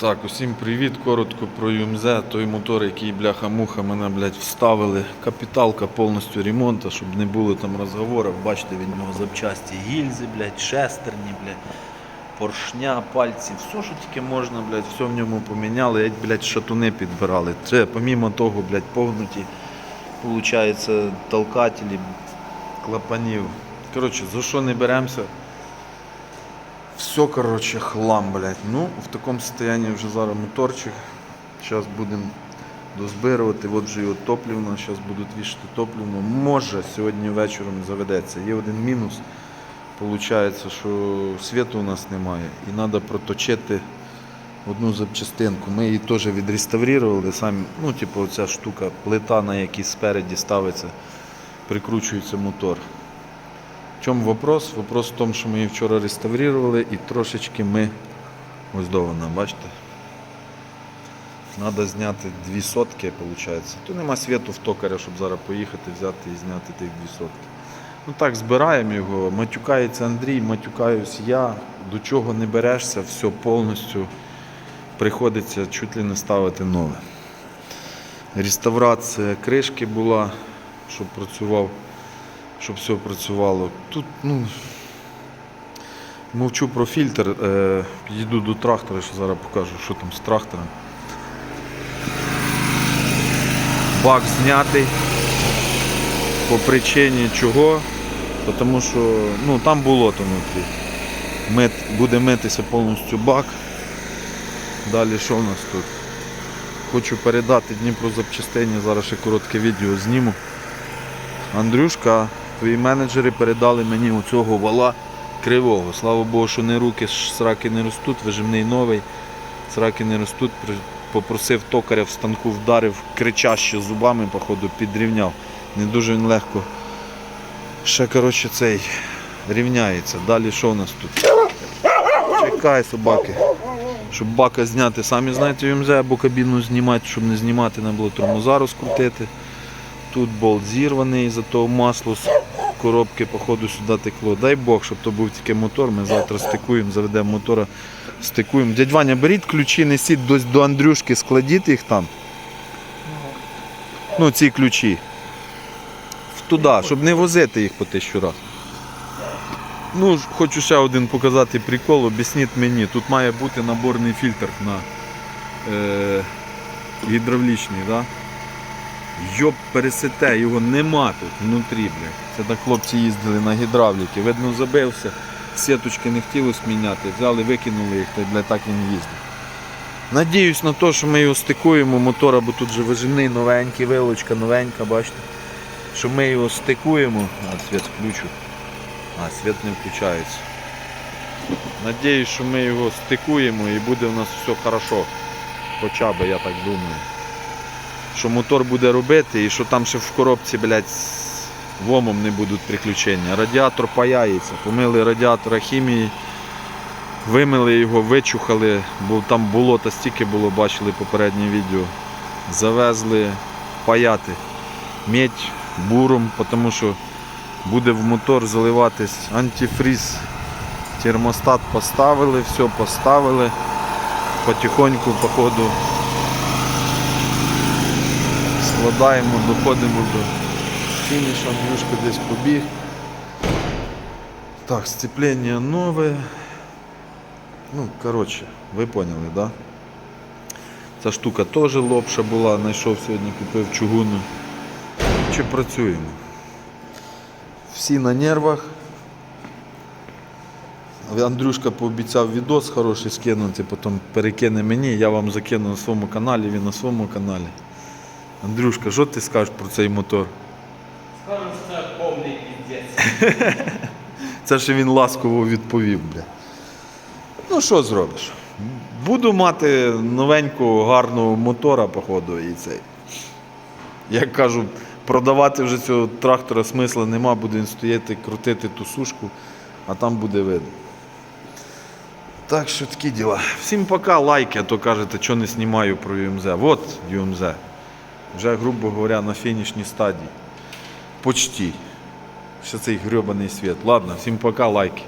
Так, усім привіт. Коротко про ЮМЗ. Той мотор, який бляха-муха мене, блядь, вставили. Капіталка повністю ремонту, щоб не було там розговорів. Бачите, від нього запчасті гільзи, блядь, шестерні, блядь, поршня, пальці, все, що тільки можна, блядь, все в ньому поміняли, як, блядь, шатуни підбирали. Це, помімо того, блядь, погнуті, получається, толкателі, клапанів. Коротше, за що не беремося? Все, короче, хлам, блядь. Ну, в такому состоянии вже зараз моторчик. Зараз будемо дозбирувати. От вже його топливно, зараз будуть вішати топливно. Може сьогодні вечором заведеться. Є один мінус. Получається, що світу у нас немає і треба проточити одну запчастинку. Ми її теж відреставрували. Самі, ну, типу, оця штука, плита, на якій спереді ставиться, прикручується мотор. В чому вопрос? Вопрос в тому, що ми її вчора реставрували і трошечки ми ось до вона, бачите? Треба зняти дві сотки, виходить. То нема світу в токаря, щоб зараз поїхати, взяти і зняти тих дві сотки. Ну так, збираємо його. Матюкається Андрій, матюкаюсь я. До чого не берешся, все повністю приходиться чуть ли не ставити нове. Реставрація кришки була, щоб працював щоб все працювало. Тут, ну, мовчу про фільтр, е, підійду до трактора, що зараз покажу, що там з трактором. Бак знятий. По причині чого? Тому що ну, там болото внутрі. Мит, буде митися повністю бак. Далі що в нас тут? Хочу передати Дніпро запчастині, зараз ще коротке відео зніму. Андрюшка, твої менеджери передали мені оцього вала кривого. Слава Богу, що не руки сраки не ростуть, вижимний новий, сраки не ростуть. Попросив токаря в станку вдарив, кричаще зубами, походу, підрівняв. Не дуже він легко. Ще коротше цей рівняється. Далі що у нас тут? Чекай, собаки. Щоб бака зняти, самі знаєте, ЮМЗ або кабіну знімати, щоб не знімати, треба було тормоза розкрутити. Тут болт зірваний, зато масло коробки, походу, сюди текло. Дай Бог, щоб то був тільки мотор. Ми завтра стикуємо, заведемо мотора, стикуємо. Дядь Ваня, беріть ключі, несіть до, до Андрюшки, складіть їх там. Ну, ці ключі. Туди, щоб не возити їх по тисячу разів. Ну, хочу ще один показати прикол, об'ясніть мені. Тут має бути наборний фільтр на е, гідравлічний, да? Йоп, пересете, його нема тут внутрі, блядь. Це так хлопці їздили на гідравліки. Видно, забився, сіточки не хотілося міняти, взяли, викинули їх, та й, так він їздив. Надіюсь на те, що ми його стикуємо, мотора, бо тут же вижимний новенький, вилочка новенька, бачите. Що ми його стикуємо. А, світ включу. А, світ не включається. Надіюсь, що ми його стикуємо і буде у нас все хорошо. Хоча б, я так думаю що мотор буде робити і що там ще в коробці, блядь, з ломом не будуть приключення. Радіатор паяється. Помили радіатора хімії, вимили його, вичухали, бо там болота стільки було, бачили попереднє відео. Завезли паяти медь буром, тому що буде в мотор заливатись антифріз. Термостат поставили, все поставили. Потихоньку, походу, складаємо, доходимо до фінішу, Андрюшка десь побіг. Так, сцеплення нове. Ну, коротше, ви поняли, да? Ця штука теж лопша була, знайшов сьогодні, купив чугуну. Чи працюємо? Всі на нервах. Андрюшка пообіцяв відос хороший скинути, потім перекине мені, я вам закину на своєму каналі, він на своєму каналі. Андрюшка, що ти скажеш про цей мотор? Скажу, що це повний піздець. Це ще він ласково відповів, бля. Ну що зробиш? Буду мати новенького, гарного мотора, походу, і цей. Як кажу, продавати вже цього трактора смисла нема, буде він стояти, крутити ту сушку, а там буде видно. Так що такі діла. Всім пока, лайки, а то кажете, що не знімаю про UMZ. От UMZ. Вже, грубо говоря, на фінішній стадії. Почти. Ще цей грьобаний світ. Ладно, всім пока, лайки.